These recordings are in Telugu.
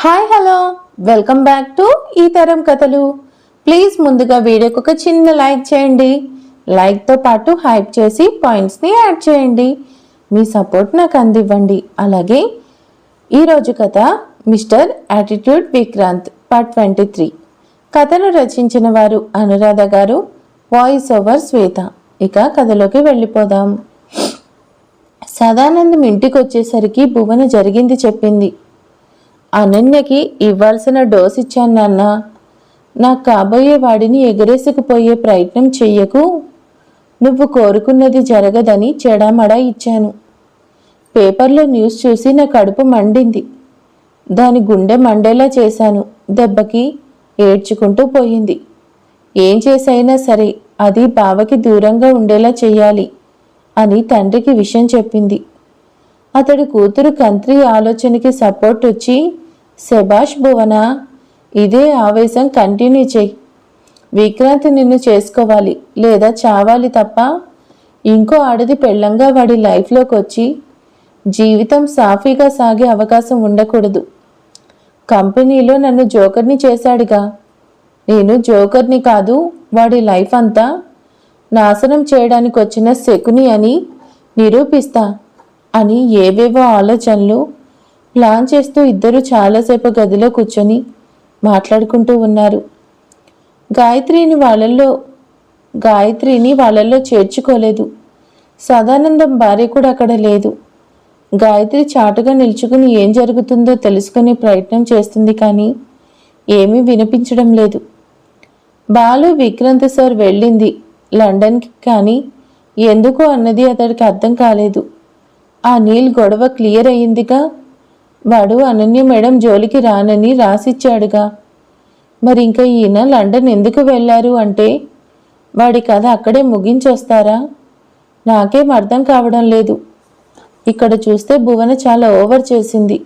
Hi hello welcome back to ఈ తరం కథలు ప్లీజ్ ముందుగా వీడియోకి ఒక చిన్న లైక్ చేయండి. లైక్తో పాటు హైప్ చేసి పాయింట్స్ని యాడ్ చేయండి. మీ సపోర్ట్ నాకు అందివ్వండి. అలాగే ఈరోజు కథ mister attitude Vikrant part twenty three కథను రచించిన వారు అనురాధ గారు వాయిస్ ఓవర్ శ్వేత. ఇక కథలోకి వెళ్ళిపోదాం. సదానందం ఇంటికి వచ్చేసరికి భువన జరిగింది చెప్పింది. అనన్యకి ఇవ్వాల్సిన డోస్ ఇచ్చాను నాన్న. నాకు కాబోయే వాడిని ఎగరేసుకుపోయే ప్రయత్నం చెయ్యకు. నువ్వు కోరుకున్నది జరగదని చెడామడా ఇచ్చాను. పేపర్లో న్యూస్ చూసి నా కడుపు మండింది. దాని గుండె మండేలా చేశాను. దెబ్బకి ఏడ్చుకుంటూ పోయింది. ఏం చేసైనా సరే అది బావకి దూరంగా ఉండేలా చెయ్యాలి అని తండ్రికి విషయం చెప్పింది. అతడి కూతురు కంత్రి ఆలోచనకి సపోర్ట్ వచ్చి శభాష్ భువన ఇదే ఆవేశం కంటిన్యూ చెయ్యి విక్రాంతి నిన్ను చేసుకోవాలి లేదా చావాలి తప్ప ఇంకో ఆడది పెళ్ళంగా వాడి లైఫ్లోకి వచ్చి జీవితం సాఫీగా సాగే అవకాశం ఉండకూడదు. కంపెనీలో నన్ను జోకర్ని చేశాడుగా. నేను జోకర్ని కాదు వాడి లైఫ్ అంతా నాశనం చేయడానికి వచ్చిన శకుని అని నిరూపిస్తా. అని ఏవేవో ఆలోచనలు ప్లాన్ చేస్తూ ఇద్దరు చాలాసేపు గదిలో కూర్చొని మాట్లాడుకుంటూ ఉన్నారు. గాయత్రిని వాళ్ళల్లో గాయత్రిని వాళ్ళల్లో చేర్చుకోలేదు. సదానందం భార్య కూడా అక్కడ లేదు. గాయత్రి చాటుగా నిల్చుకుని ఏం జరుగుతుందో తెలుసుకునే ప్రయత్నం చేస్తుంది కానీ ఏమీ వినిపించడం లేదు. బాలు విక్రాంత్ సార్ వెళ్ళింది లండన్కి కానీ ఎందుకు అన్నది అతడికి అర్థం కాలేదు. ఆ నీల్ గొడవ క్లియర్ అయ్యిందిగా? వాడు అనన్య మేడం జోలికి రానని రాసిచ్చాడుగా. మరి ఇంకా ఈయన లండన్ ఎందుకు వెళ్ళారు అంటే వాడి కథ అక్కడే ముగించొస్తారా? నాకేం అర్థం కావడం లేదు. ఇక్కడ చూస్తే భువన చాలా ఓవర్ చేసింది.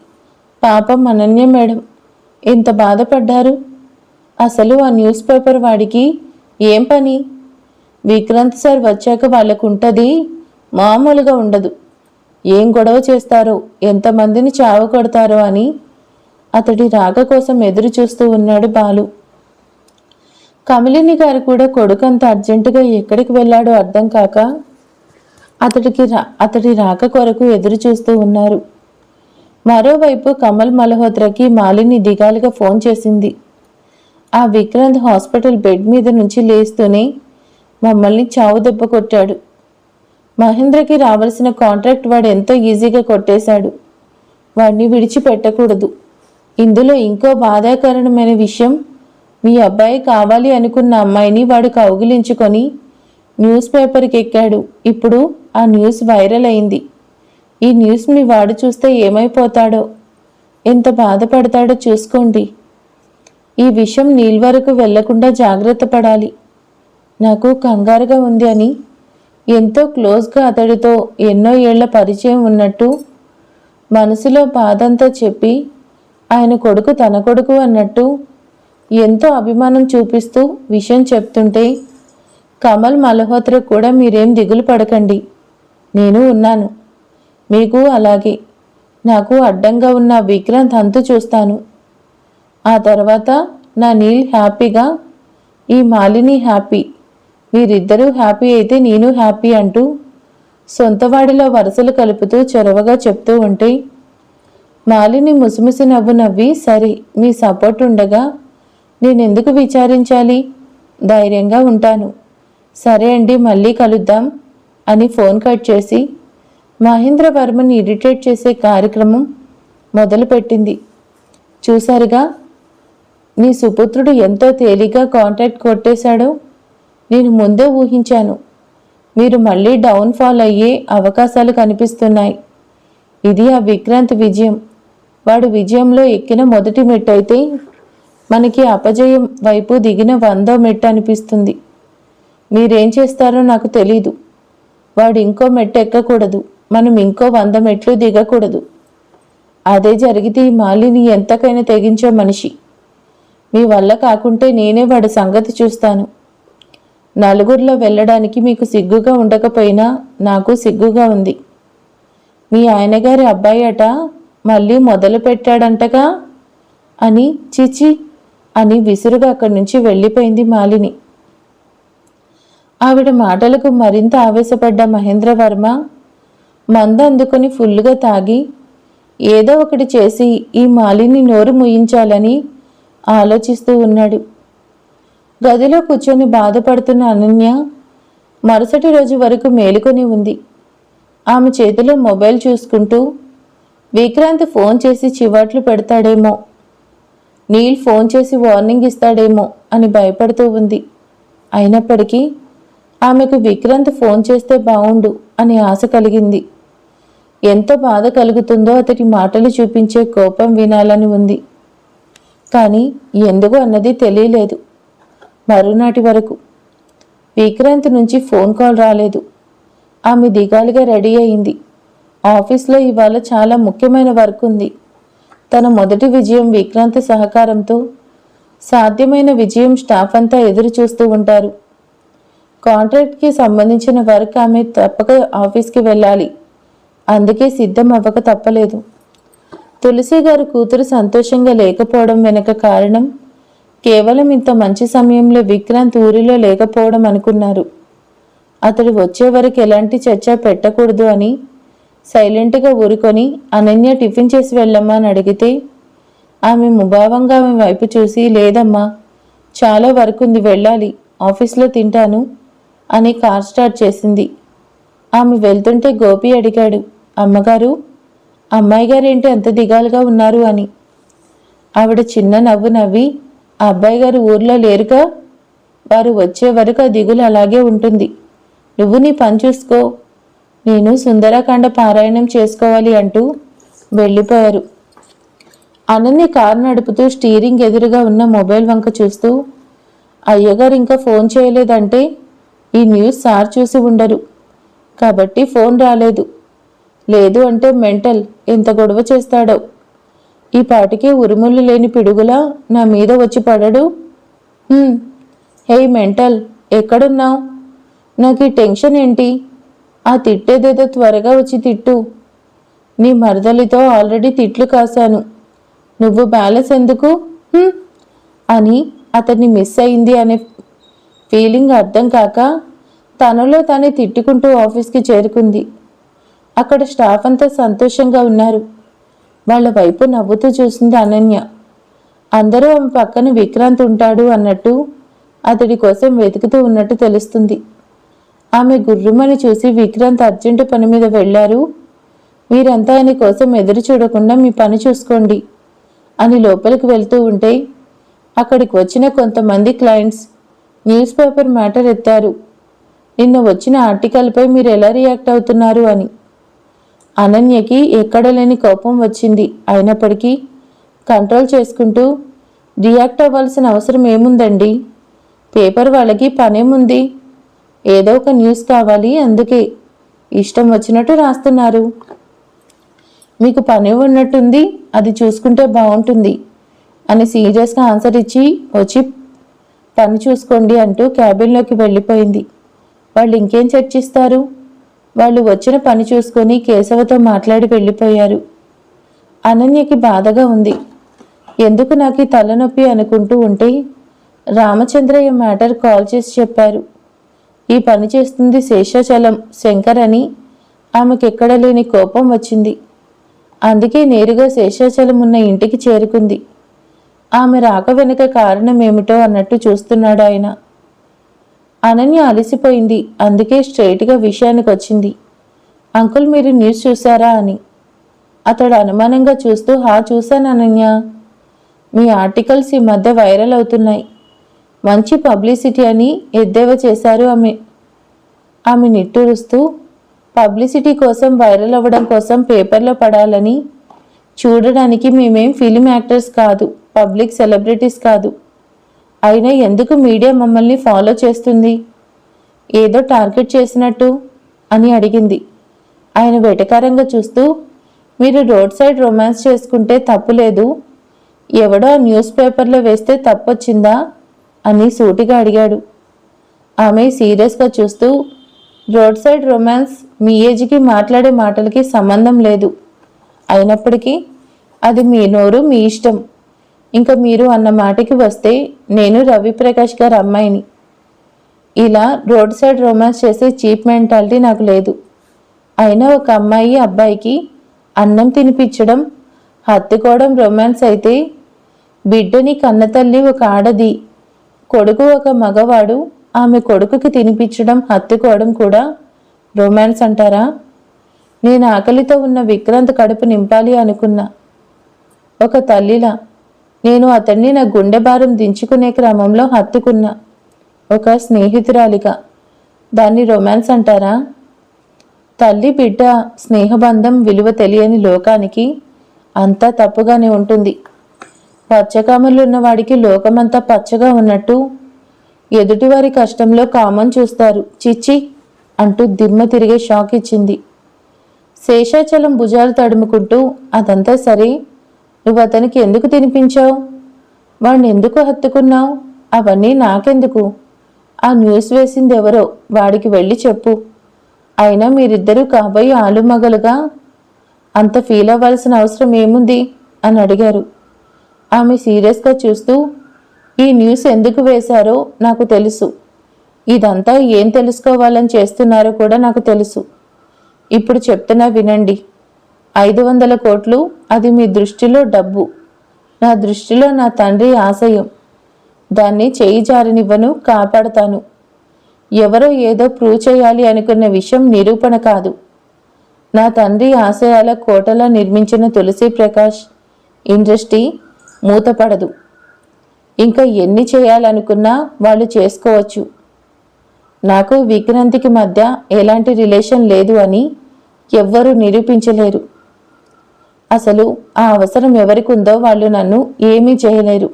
పాపం అనన్య మేడం ఎంత బాధపడ్డారు? అసలు ఆ న్యూస్ పేపర్ వాడికి ఏం పని? విక్రాంత్ సార్ వచ్చాక వాళ్ళకు ఉంటుంది మామూలుగా ఉండదు. ఏం గొడవ చేస్తారో? ఎంతమందిని చావు కొడతారో అని అతడి రాక కోసం ఎదురు చూస్తూ ఉన్నాడు బాలు. కమలిని గారు కూడా కొడుకు అంత అర్జెంటుగా ఎక్కడికి వెళ్ళాడో అర్థం కాక అతడికి రా అతడి రాక కొరకు ఎదురు చూస్తూ ఉన్నారు. మరోవైపు కమల్ మల్హోత్రకి మాలిని దిగాలుగా ఫోన్ చేసింది. ఆ విక్రాంత్ హాస్పిటల్ బెడ్ మీద నుంచి లేస్తూనే మమ్మల్ని చావు దెబ్బ కొట్టాడు. మహేంద్రకి రావాల్సిన కాంట్రాక్ట్ వాడు ఎంతో ఈజీగా కొట్టేశాడు. వాడిని విడిచిపెట్టకూడదు. ఇందులో ఇంకో బాధాకరణమైన విషయం మీ అబ్బాయి కావాలి అనుకున్న అమ్మాయిని వాడు కౌగిలించుకొని న్యూస్ పేపర్కి ఎక్కాడు. ఇప్పుడు ఆ న్యూస్ వైరల్ అయింది. ఈ న్యూస్ మీ వాడు చూస్తే ఏమైపోతాడో ఎంత బాధపడతాడో చూసుకోండి. ఈ విషయం నీల్ వరకు వెళ్ళకుండా జాగ్రత్త పడాలి. నాకు కంగారుగా ఉంది అని ఎంతో క్లోజ్గా అతడితో ఎన్నో ఏళ్ళ పరిచయం ఉన్నట్టు మనసులో బాధంతా చెప్పి ఆయన కొడుకు తన కొడుకు అన్నట్టు ఎంతో అభిమానం చూపిస్తూ విషయం చెప్తుంటే కమల్ మల్హోత్ర కూడా మీరేం దిగులు పడకండి. నేను ఉన్నాను. మీకు అలాగే. నాకు అడ్డంగా ఉన్న విక్రాంత్ అంతు చూస్తాను. ఆ తర్వాత నా నీల్ హ్యాపీగా ఈ మాలిని హ్యాపీ వీరిద్దరూ హ్యాపీ అయితే నేను హ్యాపీ అంటూ సొంతవాడిలో వరుసలు కలుపుతూ చొరవగా చెప్తూ ఉంటే మాలిని ముసిముసి నవ్వు నవ్వి సరే మీ సపోర్ట్ ఉండగా నేనెందుకు విచారించాలి? ధైర్యంగా ఉంటాను. సరే అండి మళ్ళీ కలుద్దాం అని ఫోన్ కట్ చేసి మహేంద్ర వర్మని ఇరిటేట్ చేసే కార్యక్రమం మొదలుపెట్టింది. చూశారుగా నీ సుపుత్రుడు ఎంతో తేలిగ్గా కాంటాక్ట్ కొట్టేశాడో నేను ముందే ఊహించాను. మీరు మళ్ళీ డౌన్ఫాల్ అయ్యే అవకాశాలు కనిపిస్తున్నాయి. ఇది ఆ విక్రాంత్ విజయం. వాడు విజయంలో ఎక్కిన మొదటి మెట్టు అయితే మనకి అపజయం వైపు దిగిన వందో మెట్టు అనిపిస్తుంది. మీరేం చేస్తారో నాకు తెలీదు. వాడు ఇంకో మెట్టు ఎక్కకూడదు. మనం ఇంకో వంద మెట్లు దిగకూడదు. అదే జరిగితే ఈ మాలిని ఎంతకైనా తెగించే మనిషి. మీ వల్ల కాకుంటే నేనే వాడి సంగతి చూస్తాను. నలుగురిలో వెళ్ళడానికి మీకు సిగ్గుగా ఉండకపోయినా నాకు సిగ్గుగా ఉంది. మీ ఆయనగారి అబ్బాయి అట మళ్ళీ మొదలు పెట్టాడంటగా? అని చిచి అని విసురుగా అక్కడి నుంచి వెళ్ళిపోయింది మాలిని. ఆవిడ మాటలకు మరింత ఆవేశపడ్డ మహేంద్రవర్మ మందు అందుకొని ఫుల్లుగా తాగి ఏదో ఒకటి చేసి ఈ మాలిని నోరు ముయించాలని ఆలోచిస్తూ ఉన్నాడు. గదిలో కూర్చొని బాధపడుతున్న అనన్య మరుసటి రోజు వరకు మేలుకొని ఉంది. ఆమె చేతిలో మొబైల్ చూసుకుంటూ విక్రాంత్ ఫోన్ చేసి చివాట్లు పెడతాడేమో నీల్ ఫోన్ చేసి వార్నింగ్ ఇస్తాడేమో అని భయపడుతూ ఉంది. అయినప్పటికీ ఆమెకు విక్రాంత్ ఫోన్ చేస్తే బావుండు అని ఆశ కలిగింది. ఎంత బాధ కలుగుతుందో అతడి మాటలు చూపించే కోపం వినాలని ఉంది. కానీ ఎందుకు అన్నది తెలియలేదు. మరునాటి వరకు. విక్రాంత్ నుంచి ఫోన్ కాల్ రాలేదు. ఆమె దిగాలుగా రెడీ అయింది. ఆఫీస్లో ఇవాళ చాలా ముఖ్యమైన వర్క్ ఉంది. తన మొదటి విజయం విక్రాంత్ సహకారంతో సాధ్యమైన విజయం స్టాఫ్ అంతా ఎదురు చూస్తూ ఉంటారు. కాంట్రాక్ట్కి సంబంధించిన వర్క్ ఆమె తప్పక ఆఫీస్కి వెళ్ళాలి. అందుకే సిద్ధం అవ్వక తప్పలేదు. తులసి గారు కూతురు సంతోషంగా లేకపోవడం వెనక కారణం కేవలం ఇంత మంచి సమయంలో విక్రాంత్ ఊరిలో లేకపోవడం అనుకున్నారు. అతడు వచ్చే వరకు ఎలాంటి చర్చ పెట్టకూడదు అని సైలెంట్గా ఊరుకొని అనన్య టిఫిన్ చేసి వెళ్ళమ్మా అని అడిగితే ఆమె ముభావంగా ఆమె వైపు చూసి లేదమ్మా చాలా వర్క్ ఉంది వెళ్ళాలి ఆఫీస్లో తింటాను అని కార్ స్టార్ట్ చేసింది. ఆమె వెళ్తుంటే గోపి అడిగాడు అమ్మగారు అమ్మాయి గారేంటి అంత దిగాలుగా ఉన్నారు అని. ఆవిడ చిన్న నవ్వు నవ్వి ఆ అబ్బాయి గారు ఊర్లో లేరుగా? వారు వచ్చే వరకు ఆ దిగులు అలాగే ఉంటుంది. నువ్వు నీ పని చూసుకో. నేను సుందరకాండ పారాయణం చేసుకోవాలి అంటూ వెళ్ళిపోయారు. అనన్య కారు నడుపుతూ స్టీరింగ్ ఎదురుగా ఉన్న మొబైల్ వంక చూస్తూ అయ్యగారు ఇంకా ఫోన్ చేయలేదంటే ఈ న్యూస్ సార్ చూసి ఉండరు. కాబట్టి ఫోన్ రాలేదు. లేదు అంటే మెంటల్ ఎంత గొడవ చేస్తాడో. ఈ పాటికి ఉరుములు లేని పిడుగులా నా మీద వచ్చి పడడు. హేయ్ మెంటల్ ఎక్కడున్నావు? నాకు ఈ టెన్షన్ ఏంటి? ఆ తిట్టేదేదో త్వరగా వచ్చి తిట్టు. నీ మరదలితో ఆల్రెడీ తిట్లు కాశాను. నువ్వు బ్యాలెన్స్ ఎందుకు? అని అతన్ని మిస్ అయింది అనే ఫీలింగ్ అర్థం కాక తనలో తానే తిట్టుకుంటూ ఆఫీస్కి చేరుకుంది. అక్కడ స్టాఫ్ అంతా సంతోషంగా ఉన్నారు. వాళ్ళ వైపు నవ్వుతూ చూసింది అనన్య. అందరూ ఆమె పక్కన విక్రాంత్ ఉంటాడు అన్నట్టు అతడి కోసం వెతుకుతూ ఉన్నట్టు తెలుస్తుంది. ఆమె గుర్రుమని చూసి విక్రాంత్ అర్జెంటు పని మీద వెళ్ళారు మీరంతా ఆయన కోసం ఎదురు చూడకుండా మీ పని చూసుకోండి అని లోపలికి వెళ్తూ ఉంటే అక్కడికి వచ్చిన కొంతమంది క్లయింట్స్ న్యూస్ పేపర్ మ్యాటర్ ఎత్తారు. నిన్న వచ్చిన ఆర్టికల్పై మీరు ఎలా రియాక్ట్ అవుతున్నారు అని. అనన్యకి ఎక్కడ లేని కోపం వచ్చింది. అయినప్పటికీ కంట్రోల్ చేసుకుంటూ రియాక్ట్ అవ్వాల్సిన అవసరం ఏముందండి? పేపర్ వాళ్ళకి పనేముంది ఏదో ఒక న్యూస్ కావాలి అందుకే. ఇష్టం వచ్చినట్టు రాస్తున్నారు. మీకు పని ఉన్నట్టుంది అది చూసుకుంటే బాగుంటుంది అని సీరియస్గా ఆన్సర్ ఇచ్చి వచ్చి పని చూసుకోండి అంటూ క్యాబిన్లోకి వెళ్ళిపోయింది. వాళ్ళు ఇంకేం చర్చిస్తారు? వాళ్ళు వచ్చిన పని చూసుకొని కేశవతో మాట్లాడి వెళ్ళిపోయారు. అనన్యకి బాధగా ఉంది. ఎందుకు నాకు ఈ తలనొప్పి అనుకుంటూ ఉంటే రామచంద్రయ్య మ్యాటర్ కాల్ చేసి చెప్పారు. ఈ పని చేస్తుంది శేషాచలం శంకర్ అని ఆమెకు ఎక్కడ లేని కోపం వచ్చింది. అందుకే నేరుగా శేషాచలం ఉన్న ఇంటికి చేరుకుంది. ఆమె రాక వెనుక కారణం ఏమిటో అన్నట్టు చూస్తున్నాడు ఆయన అనన్య అలసిపోయింది. అందుకే స్ట్రైట్గా విషయానికి వచ్చింది. అంకుల్ మీరు న్యూస్ చూసారా అని. అతడు అనుమానంగా చూస్తూ హా చూశాను అనన్య. మీ ఆర్టికల్స్ ఈ మధ్య వైరల్ అవుతున్నాయి. మంచి పబ్లిసిటీ అని ఎద్దేవా చేశారు ఆమె. ఆమె నిట్టూరుస్తూ పబ్లిసిటీ కోసం వైరల్ అవ్వడం కోసం పేపర్లో పడాలని చూడడానికి మేమేం ఫిలిం యాక్టర్స్ కాదు పబ్లిక్ సెలబ్రిటీస్ కాదు. అయినా ఎందుకు మీడియా మమ్మల్ని ఫాలో చేస్తుంది? ఏదో టార్గెట్ చేసినట్టు అని అడిగింది. ఆయన వెటకారంగా చూస్తూ మీరు రోడ్ సైడ్ రొమాన్స్ చేసుకుంటే తప్పు లేదు. ఎవడో న్యూస్ పేపర్లో వేస్తే తప్పొచ్చిందా అని సూటిగా అడిగాడు. ఆమె సీరియస్గా చూస్తూ రోడ్ సైడ్ రొమాన్స్ మీ ఏజ్కి మాట్లాడే మాటలకి సంబంధం లేదు. అయినప్పటికీ అది మీ నోరు మీ ఇష్టం. ఇంకా మీరు అన్న మాటకి వస్తే నేను రవిప్రకాష్ గారి అమ్మాయిని. ఇలా రోడ్ సైడ్ రొమాన్స్ చేసే చీప్ మెంటాలిటీ నాకు లేదు. అయినా ఒక అమ్మాయి అబ్బాయికి అన్నం తినిపించడం హత్తుకోవడం రొమాన్స్ అయితే బిడ్డని కన్నతల్లి ఒక ఆడది కొడుకు ఒక మగవాడు ఆమె కొడుకుకి తినిపించడం హత్తుకోవడం కూడా రొమాన్స్ అంటారా? నేను ఆకలితో ఉన్న విక్రాంత్ కడుపు నింపాలి అనుకున్నా. ఒక తల్లిలా నేను అతన్ని నా గుండె భారం దించుకునే క్రమంలో హత్తుకున్నా. ఒక స్నేహితురాలిగా దాన్ని రొమాన్స్ అంటారా? తల్లి బిడ్డ స్నేహబంధం విలువ తెలియని లోకానికి అంతా తప్పుగానే ఉంటుంది. పచ్చకామలున్న వాడికి లోకమంతా పచ్చగా ఉన్నట్టు ఎదుటివారి కష్టంలో కామం చూస్తారు. చిచ్చి! అంటూ దిమ్మ తిరిగే షాక్ ఇచ్చింది. శేషాచలం భుజాలు తడుముకుంటూ అదంతా సరే నువ్వు అతనికి ఎందుకు తినిపించావు? వాడిని ఎందుకు హత్తుకున్నావు? అవన్నీ నాకెందుకు? ఆ న్యూస్ వేసింది ఎవరో వాడికి వెళ్ళి చెప్పు. అయినా మీరిద్దరూ కాబోయే ఆలుమగలుగా అంత ఫీల్ అవ్వాల్సిన అవసరం ఏముంది? అని అడిగారు. ఆమె సీరియస్గా చూస్తూ ఈ న్యూస్ ఎందుకు వేశారో నాకు తెలుసు. ఇదంతా ఏం తెలుసుకోవాలని చేస్తున్నారో కూడా నాకు తెలుసు. ఇప్పుడు చెప్తున్నా వినండి. ఐదు వందల కోట్లు. అది మీ దృష్టిలో డబ్బు. నా దృష్టిలో నా తండ్రి ఆశయం. దాన్ని చేయి జారినివ్వను కాపాడతాను. ఎవరో ఏదో ప్రూవ్ చేయాలి అనుకున్న విషయం నిరూపణ కాదు. నా తండ్రి ఆశయాల కోటలా నిర్మించిన తులసి ప్రకాష్ ఇండస్ట్రీ మూతపడదు. ఇంకా ఎన్ని చేయాలనుకున్నా వాళ్ళు చేసుకోవచ్చు. నాకు విక్రాంతికి మధ్య ఎలాంటి రిలేషన్ లేదు అని ఎవ్వరూ నిరూపించలేరు. అసలు ఆ అవసరం ఎవరికి ఉందో వాళ్ళు నన్ను ఏమీ చేయలేరు.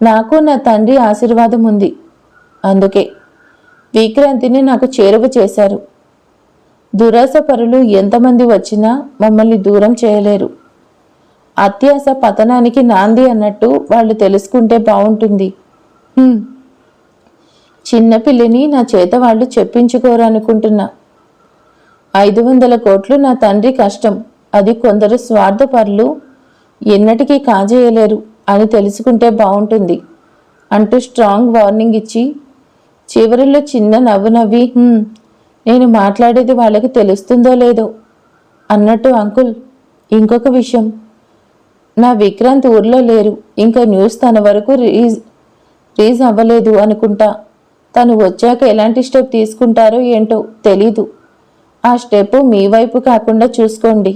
నాకు నా తండ్రి ఆశీర్వాదం ఉంది అందుకే విక్రాంతిని నాకు చేరువ చేశారు. దురాశపరులు ఎంతమంది వచ్చినా మమ్మల్ని దూరం చేయలేరు. అత్యాశ పతనానికి నాంది అన్నట్టు వాళ్ళు తెలుసుకుంటే బాగుంటుంది చిన్నపిల్లిని నా చేత వాళ్ళు చెప్పించుకోరనుకుంటున్నా. ఐదు వందల కోట్లు నా తండ్రి కష్టం. అది కొందరు స్వార్థపరులు ఎన్నటికీ కాజేయలేరు అని తెలుసుకుంటే బాగుంటుంది అంటూ స్ట్రాంగ్ వార్నింగ్ ఇచ్చి చివరిలో చిన్న నవ్వు నవ్వి నేను మాట్లాడేది వాళ్ళకి తెలుస్తుందో లేదో? అన్నట్టు అంకుల్ ఇంకొక విషయం. నా విక్రాంత్ ఊర్లో లేరు. ఇంకా న్యూస్ తన వరకు రీజ్ రీజ్ అవ్వలేదు అనుకుంటా. తను వచ్చాక ఎలాంటి స్టెప్ తీసుకుంటారో ఏంటో తెలీదు. ఆ స్టెప్ మీ వైపు కాకుండా చూసుకోండి.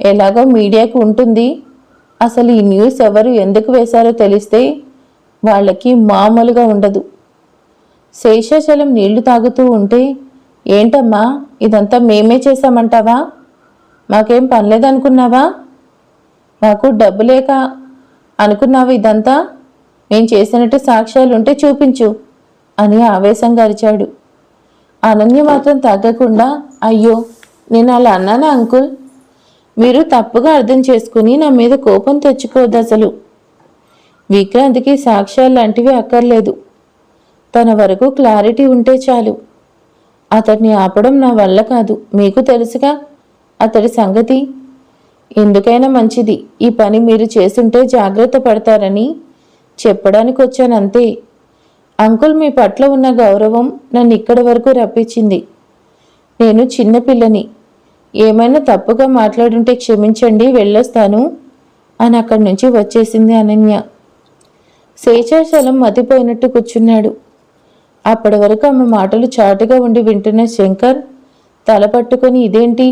ఎలాగో మీడియాకు ఉంటుంది. అసలు ఈ న్యూస్ ఎవరు ఎందుకు వేశారో తెలిస్తే వాళ్ళకి మామూలుగా ఉండదు. శేషాచలం నీళ్ళు తాగుతూ ఉంటే ఏంటమ్మా ఇదంతా మేమే చేశామంటావా? మాకేం పనిలేదనుకున్నావా? మాకు డబ్బు లేక అనుకున్నావు ఇదంతా? మేం చేసినట్టు సాక్ష్యాలు ఉంటే చూపించు అని ఆవేశంగా అరిచాడు. అనన్య మాత్రం తగ్గకుండా అయ్యో నేను అలా అన్నానా అంకుల్? మీరు తప్పుగా అర్థం చేసుకుని నా మీద కోపం తెచ్చుకోవద్దు అసలు. విక్రాంత్కి సాక్ష్యాలు లాంటివి అక్కర్లేదు. తన వరకు క్లారిటీ ఉంటే చాలు. అతన్ని ఆపడం నా వల్ల కాదు. మీకు తెలుసుగా? అతడి సంగతి? ఎందుకైనా మంచిది. ఈ పని మీరు చేస్తుంటే జాగ్రత్త పడతారని చెప్పడానికి వచ్చానంతే అంకుల్ మీ పట్ల ఉన్న గౌరవం నన్ను ఇక్కడి వరకు రప్పించింది. నేను చిన్నపిల్లని ఏమైనా తప్పుగా మాట్లాడుంటే క్షమించండి వెళ్ళొస్తాను అని అక్కడి నుంచి వచ్చేసింది అనన్య. శేషాచలం మతిపోయినట్టు కూర్చున్నాడు. అప్పటి వరకు ఆమె మాటలు చాటుగా ఉండి వింటున్న శంకర్ తల పట్టుకొని ఇదేంటి?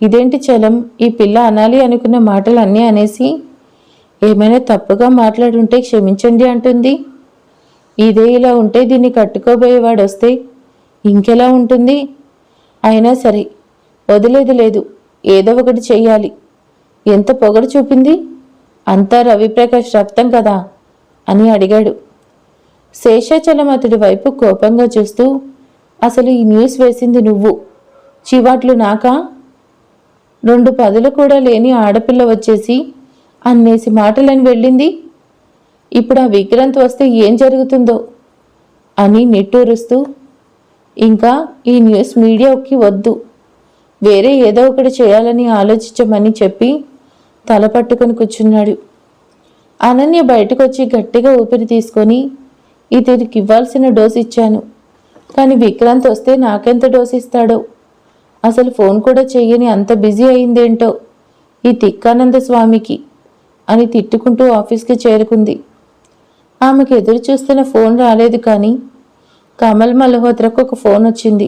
ఇదేంటి చలం? ఈ పిల్ల అనాలి అనుకున్న మాటలు అన్నీ అనేసి ఏమైనా తప్పుగా మాట్లాడుంటే క్షమించండి అంటుంది. ఇదే ఇలా ఉంటే దీన్ని కట్టుకోబోయేవాడు వస్తే ఇంకెలా ఉంటుంది? అయినా సరే వదిలేది లేదు. ఏదో ఒకటి చెయ్యాలి. ఎంత పొగడు చూపింది? అంతా రవిప్రకాష్ రక్తం కదా? అని అడిగాడు. శేషాచలం అతడి వైపు కోపంగా చూస్తూ అసలు ఈ న్యూస్ వేసింది నువ్వు? చివాట్లు నాకా? రెండు పదులు కూడా లేని ఆడపిల్ల వచ్చేసి అన్నేసి మాటలని వెళ్ళింది. ఇప్పుడు ఆ విక్రాంత్ వస్తే ఏం జరుగుతుందో? అని నిట్టూరుస్తూ ఇంకా ఈ న్యూస్ మీడియాకి వద్దు. వేరే ఏదో ఒకటి చేయాలని ఆలోచించమని చెప్పి తల పట్టుకొని కూర్చున్నాడు. అనన్య బయటకు వచ్చి గట్టిగా ఊపిరి తీసుకొని ఇతనికి ఇవ్వాల్సిన డోస్ ఇచ్చాను. కానీ విక్రాంత్ వస్తే నాకెంత డోస్ ఇస్తాడో? అసలు ఫోన్ కూడా చెయ్యని అంత బిజీ అయిందేంటో? ఈ తిక్కానంద స్వామికి అని తిట్టుకుంటూ ఆఫీస్కి చేరుకుంది. ఆమెకు ఎదురు చూస్తున్న ఫోన్ రాలేదు కానీ కమల్ మల్హోత్రకు ఒక ఫోన్ వచ్చింది.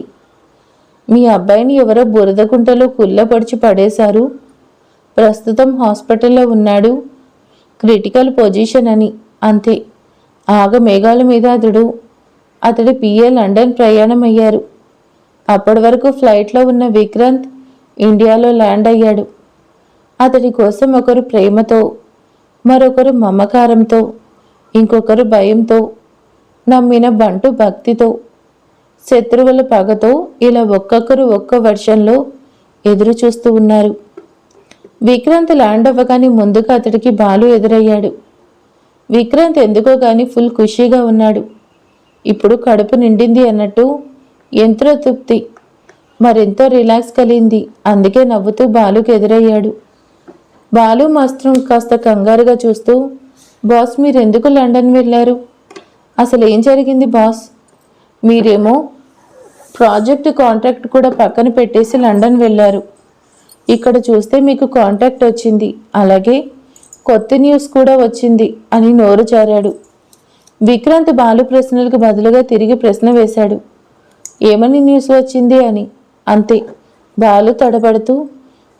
మీ అబ్బాయిని ఎవరో బురద గుంటలో కుళ్ళపడిచి పడేశారు. ప్రస్తుతం హాస్పిటల్లో ఉన్నాడు. క్రిటికల్ పొజిషన్ అని అంతే. ఆగ మేఘాల మీద అతడు. అతడి పిఏ లండన్ ప్రయాణం అయ్యారు అప్పటి వరకు ఫ్లైట్లో ఉన్న విక్రాంత్ ఇండియాలో ల్యాండ్ అయ్యాడు. అతడి కోసం ఒకరు ప్రేమతో మరొకరు మమకారంతో ఇంకొకరు భయంతో నమ్మిన బంటు భక్తితో శత్రువుల పగతో ఇలా ఒక్కొక్కరు ఒక్క వర్షంలో ఎదురు చూస్తూ ఉన్నారు. విక్రాంత్ ల్యాండ్ అవ్వగానే ముందుగా అతడికి బాలు ఎదురయ్యాడు. విక్రాంత్ ఎందుకో గాని ఫుల్ ఖుషీగా ఉన్నాడు. ఇప్పుడు కడుపు నిండింది అన్నట్టు ఎంతో తృప్తి. మరెంతో రిలాక్స్ కలిగింది. అందుకే నవ్వుతూ బాలుకి ఎదురయ్యాడు. బాలు మాత్రం కాస్త కంగారుగా చూస్తూ బాస్ మీరెందుకు లండన్ వెళ్ళారు? అసలు ఏం జరిగింది బాస్? మీరేమో ప్రాజెక్ట్ కాంట్రాక్ట్ కూడా పక్కన పెట్టేసి లండన్ వెళ్ళారు. ఇక్కడ చూస్తే మీకు కాంటాక్ట్ వచ్చింది. అలాగే కొత్త న్యూస్ కూడా వచ్చింది అని నోరు జారాడు. విక్రాంత్ బాలు ప్రశ్నలకు బదులుగా తిరిగి ప్రశ్న వేశాడు. ఏమని న్యూస్ వచ్చింది అని. అంతే. బాలు తడబడుతూ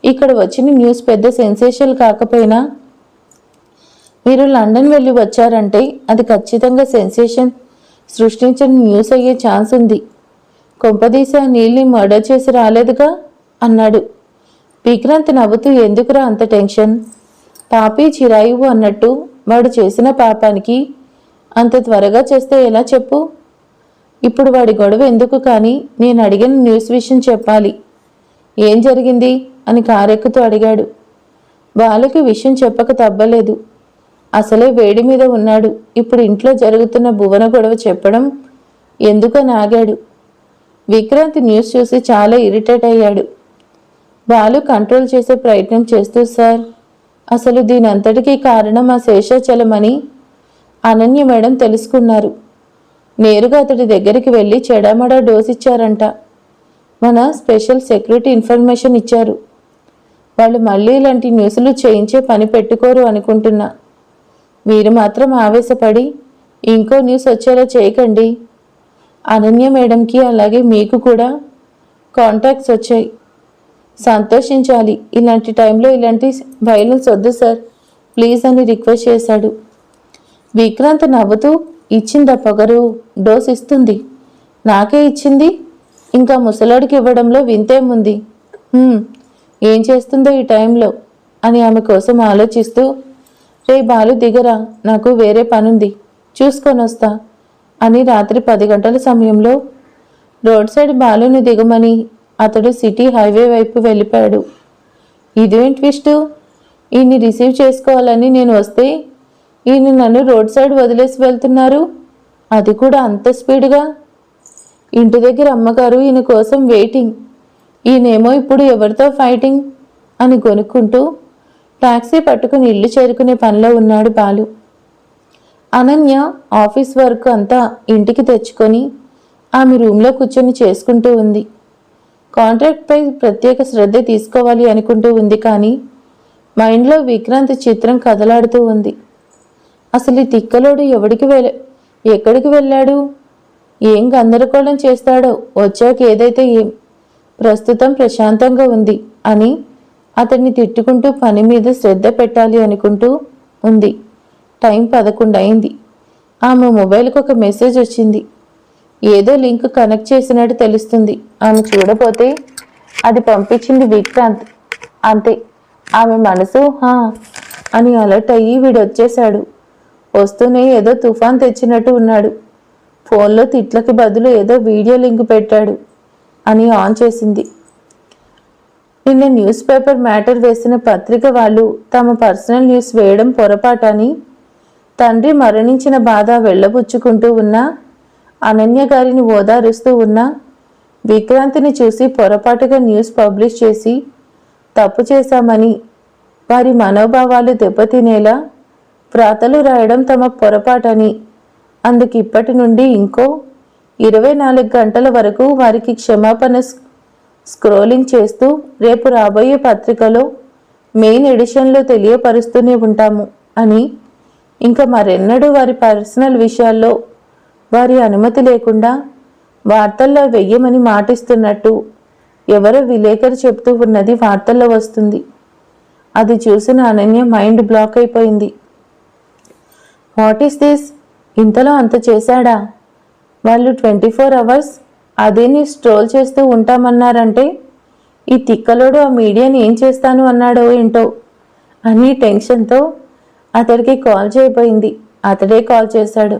ఇక్కడ వచ్చిన న్యూస్ పెద్ద సెన్సేషన్ కాకపోయినా మీరు లండన్ వెళ్ళి వచ్చారంటే అది ఖచ్చితంగా సెన్సేషన్. సృష్టించిన న్యూస్ అయ్యే ఛాన్స్ ఉంది. కొంపదీశ ఆ నీళ్ళని మర్డర్ చేసి రాలేదుగా? అన్నాడు. విక్రాంత్ నవ్వుతూ ఎందుకురా అంత టెన్షన్? పాపి చిరాయువు అన్నట్టు వాడు చేసిన పాపానికి అంత త్వరగా చేస్తే ఎలా చెప్పు? ఇప్పుడు వాడి గొడవ ఎందుకు కానీ నేను అడిగిన న్యూస్ విషయం చెప్పాలి. ఏం జరిగింది? అని కారెక్కుతూ అడిగాడు. బాలుకి విషయం చెప్పక తబ్బలేదు అసలే వేడి మీద ఉన్నాడు. ఇప్పుడు ఇంట్లో జరుగుతున్న భువన గొడవ చెప్పడం ఎందుకని ఆగాడు? విక్రాంత్ న్యూస్ చూసి చాలా ఇరిటేట్ అయ్యాడు. బాలు కంట్రోల్ చేసే ప్రయత్నం చేస్తూ సార్ అసలు దీనంతటికీ కారణం ఆ శేషాచలమని అనన్య మేడం తెలుసుకున్నారు. నేరుగా అతడి దగ్గరికి వెళ్ళి చెడామడా డోస్ ఇచ్చారంట. మన స్పెషల్ సెక్యూరిటీ ఇన్ఫర్మేషన్ ఇచ్చారు. వాళ్ళు మళ్ళీ ఇలాంటి న్యూస్లు చేయించే పని పెట్టుకోరు అనుకుంటున్నా. మీరు మాత్రం ఆవేశపడి ఇంకో న్యూస్ వచ్చేలా చేయకండి. అనన్య మేడంకి అలాగే మీకు కూడా కాంటాక్ట్స్ వచ్చాయి. సంతోషించాలి. ఇలాంటి టైంలో ఇలాంటి వైలెన్స్ వద్దు సార్. ప్లీజ్ అని రిక్వెస్ట్ చేశాడు. విక్రాంత్ నవ్వుతూ ఇచ్చిందా పొగరు? డోస్ ఇస్తుంది. నాకే ఇచ్చింది. ఇంకా ముసలాడికి ఇవ్వడంలో వింతేముంది? ఏం చేస్తుందో ఈ టైంలో? అని ఆమె కోసం ఆలోచిస్తూ రే బాలు దిగరా. నాకు వేరే పనుంది. చూసుకొని వస్తా అని రాత్రి పది గంటల సమయంలో రోడ్ సైడ్ బాలుని దిగమని అతడు సిటీ హైవే వైపు వెళ్ళిపోయాడు. ఇదేం ట్విస్ట్? ఈయన్ని రిసీవ్ చేసుకోవాలని నేను వస్తే ఈయన నన్ను రోడ్ సైడ్ వదిలేసి వెళ్తున్నారు? అది కూడా అంత స్పీడ్గా? ఇంటి దగ్గర అమ్మగారు ఈయన కోసం వెయిటింగ్. ఈయనేమో ఇప్పుడు ఎవరితో ఫైటింగ్? అని కొనుక్కుంటూ టాక్సీ పట్టుకుని ఇల్లు చేరుకునే పనిలో ఉన్నాడు బాలు. అనన్య ఆఫీస్ వర్క్ అంతా ఇంటికి తెచ్చుకొని ఆమె రూమ్లో కూర్చొని చేసుకుంటూ ఉంది. కాంట్రాక్ట్పై ప్రత్యేక శ్రద్ధ తీసుకోవాలి అనుకుంటూ ఉంది కానీ మైండ్లో విక్రాంత్ చిత్రం కదలాడుతూ ఉంది. అసలు ఈ తిక్కలోడు ఎవడికి వెళ్ళ ఎక్కడికి వెళ్ళాడు? ఏం గందరగోళం చేస్తాడో? వచ్చాక ఏదైతే ఏం? ప్రస్తుతం ప్రశాంతంగా ఉంది అని అతన్ని తిట్టుకుంటూ పని మీద శ్రద్ధ పెట్టాలి అనుకుంటూ ఉంది. టైం పదకొండు అయింది ఆమె మొబైల్కి ఒక మెసేజ్ వచ్చింది. ఏదో లింక్ కనెక్ట్ చేసినట్టు తెలుస్తుంది. ఆమె చూడపోతే అది పంపించింది విక్రాంత్. అంతే. ఆమె మనసు హా అని అలర్ట్ అయ్యి వీడు వచ్చేశాడు వస్తూనే ఏదో తుఫాన్ తెచ్చినట్టు ఉన్నాడు. ఫోన్లో తిట్లకి బదులు ఏదో వీడియో లింక్ పెట్టాడు అని ఆన్ చేసింది. నిన్న న్యూస్ పేపర్ మ్యాటర్ వేసిన పత్రిక వాళ్ళు తమ పర్సనల్ న్యూస్ వేయడం పొరపాటని తండ్రి మరణించిన బాధ వెళ్ళబుచ్చుకుంటూ ఉన్నా అనన్య గారిని ఓదారుస్తూ ఉన్నా విక్రాంతిని చూసి పొరపాటుగా న్యూస్ పబ్లిష్ చేసి తప్పు చేశామని వారి మనోభావాలు దెబ్బతినేలా వ్రాతలు రాయడం తమ పొరపాటని అందుకు ఇప్పటి నుండి ఇంకో ఇరవై నాలుగు గంటల వరకు వారికి క్షమాపణ స్క్రోలింగ్ చేస్తూ రేపు రాబోయే పత్రికలో మెయిన్ ఎడిషన్లో తెలియపరుస్తూనే ఉంటాము అని ఇంకా మరెన్నడూ వారి పర్సనల్ విషయాల్లో వారి అనుమతి లేకుండా వార్తల్లో వెయ్యమని మాటిస్తున్నట్టు ఎవరో విలేకరు చెప్తూ ఉన్నది వార్తల్లో వస్తుంది. అది చూసిన అనన్య మైండ్ బ్లాక్ అయిపోయింది. What is this? ఇంతలో అంత చేశాడా? వాళ్ళు ట్వంటీ ఫోర్ అవర్స్ అదేని స్ట్రోల్ చేస్తూ ఉంటామన్నారంటే ఈ తిక్కలోడు ఆ మీడియాని ఏం చేస్తాను అన్నాడో ఏంటో అని టెన్షన్తో అతడికి కాల్ చేయబోయింది. అతడే కాల్ చేశాడు.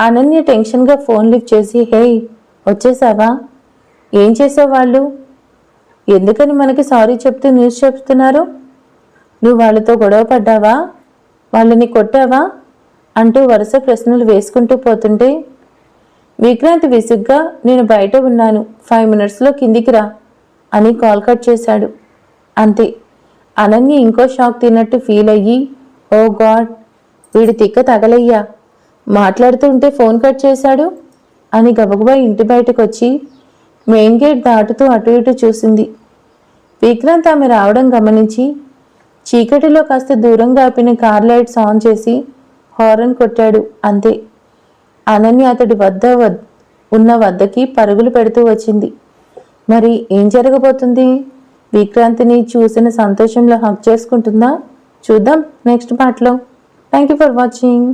అనన్య టెన్షన్గా ఫోన్ లిఫ్ట్ చేసి హేయ్ వచ్చేసావా? ఏం చేసావు వాళ్ళు? ఎందుకని మనకి సారీ చెప్తూ న్యూస్ చెప్తున్నారు? నువ్వు వాళ్ళతో గొడవ పడ్డావా? వాళ్ళని కొట్టావా? అంటూ వరుస ప్రశ్నలు వేసుకుంటూ పోతుంటే విక్రాంత్ విసుగ్గా నేను బయట ఉన్నాను. ఫైవ్ మినిట్స్లో కిందికి రా అని కాల్ కట్ చేశాడు. అంతే. అనన్య ఇంకో షాక్ తిన్నట్టు ఫీల్ అయ్యి ఓ గాడ్ వీడి తిక్క తగలయ్యా. మాట్లాడుతూ ఉంటే ఫోన్ కట్ చేశాడు అని గబగబా ఇంటి బయటకు వచ్చి మెయిన్ గేట్ దాటుతూ అటు ఇటు చూసింది. విక్రాంత్ ఆమె రావడం గమనించి చీకటిలో కాస్త దూరంగా ఆపిన కార్ లైట్స్ ఆన్ చేసి హారన్ కొట్టాడు అంతే. అనన్య అతడి వద్ద ఉన్న వద్దకి పరుగులు పెడుతూ వచ్చింది. మరి ఏం జరగబోతుంది? విక్రాంతిని చూసిన సంతోషంలో హక్ చేసుకుంటుందా? చూద్దాం నెక్స్ట్ పార్ట్లో థ్యాంక్ యూ ఫర్ వాచింగ్